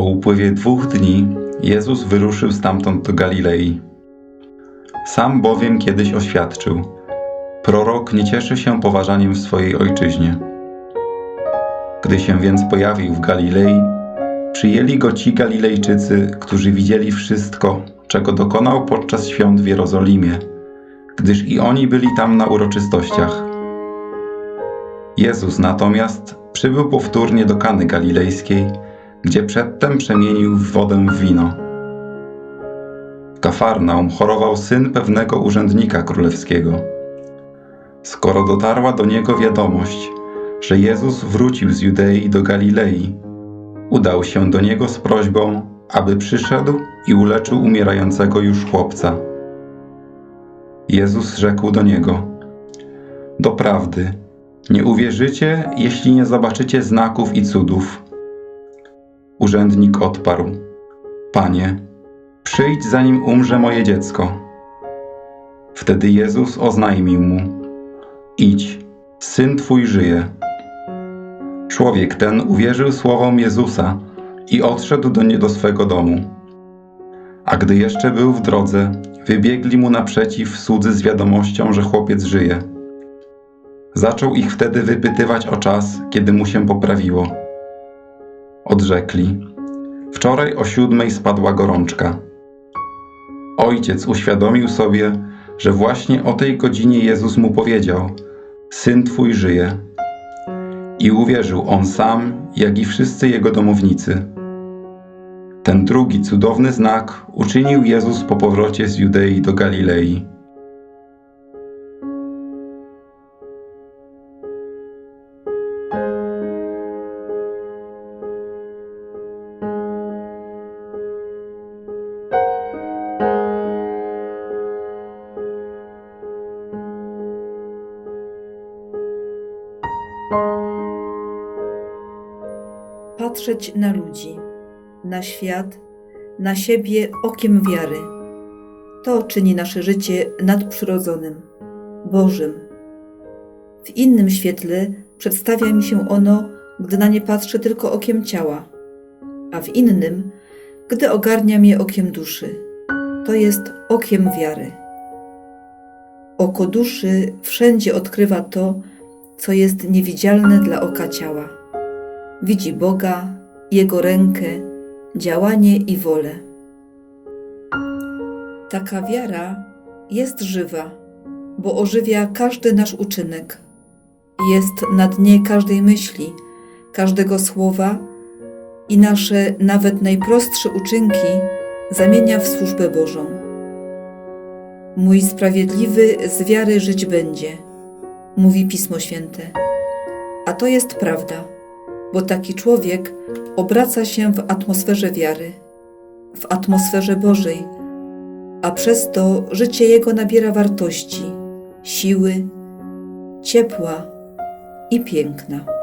Po upływie dwóch dni Jezus wyruszył stamtąd do Galilei. Sam bowiem kiedyś oświadczył: Prorok nie cieszy się poważaniem w swojej ojczyźnie. Gdy się więc pojawił w Galilei, przyjęli go ci Galilejczycy, którzy widzieli wszystko, czego dokonał podczas świąt w Jerozolimie, gdyż i oni byli tam na uroczystościach. Jezus natomiast przybył powtórnie do Kany Galilejskiej, gdzie przedtem przemienił wodę w wino. W Kafarnaum chorował syn pewnego urzędnika królewskiego. Skoro dotarła do niego wiadomość, że Jezus wrócił z Judei do Galilei, udał się do niego z prośbą, aby przyszedł i uleczył umierającego już chłopca. Jezus rzekł do niego: Doprawdy, nie uwierzycie, jeśli nie zobaczycie znaków i cudów. Urzędnik odparł: Panie, przyjdź zanim umrze moje dziecko. Wtedy Jezus oznajmił mu: Idź, syn twój żyje. Człowiek ten uwierzył słowom Jezusa i odszedł do nie do swego domu. A gdy jeszcze był w drodze, wybiegli mu naprzeciw słudzy z wiadomością, że chłopiec żyje. Zaczął ich wtedy wypytywać o czas, kiedy mu się poprawiło. Odrzekli: Wczoraj o siódmej spadła gorączka. Ojciec uświadomił sobie, że właśnie o tej godzinie Jezus mu powiedział: Syn twój żyje. I uwierzył on sam, jak i wszyscy jego domownicy. Ten drugi cudowny znak uczynił Jezus po powrocie z Judei do Galilei. Patrzeć na ludzi, na świat, na siebie okiem wiary. To czyni nasze życie nadprzyrodzonym, Bożym. W innym świetle przedstawia mi się ono, gdy na nie patrzę tylko okiem ciała, a w innym, gdy ogarnia mnie okiem duszy. To jest okiem wiary. Oko duszy wszędzie odkrywa to, co jest niewidzialne dla oka ciała widzi Boga, Jego rękę, działanie i wolę. Taka wiara jest żywa, bo ożywia każdy nasz uczynek. Jest na dnie każdej myśli, każdego słowa i nasze nawet najprostsze uczynki zamienia w służbę Bożą. Mój sprawiedliwy z wiary żyć będzie, mówi Pismo Święte. A to jest prawda bo taki człowiek obraca się w atmosferze wiary, w atmosferze Bożej, a przez to życie jego nabiera wartości, siły, ciepła i piękna.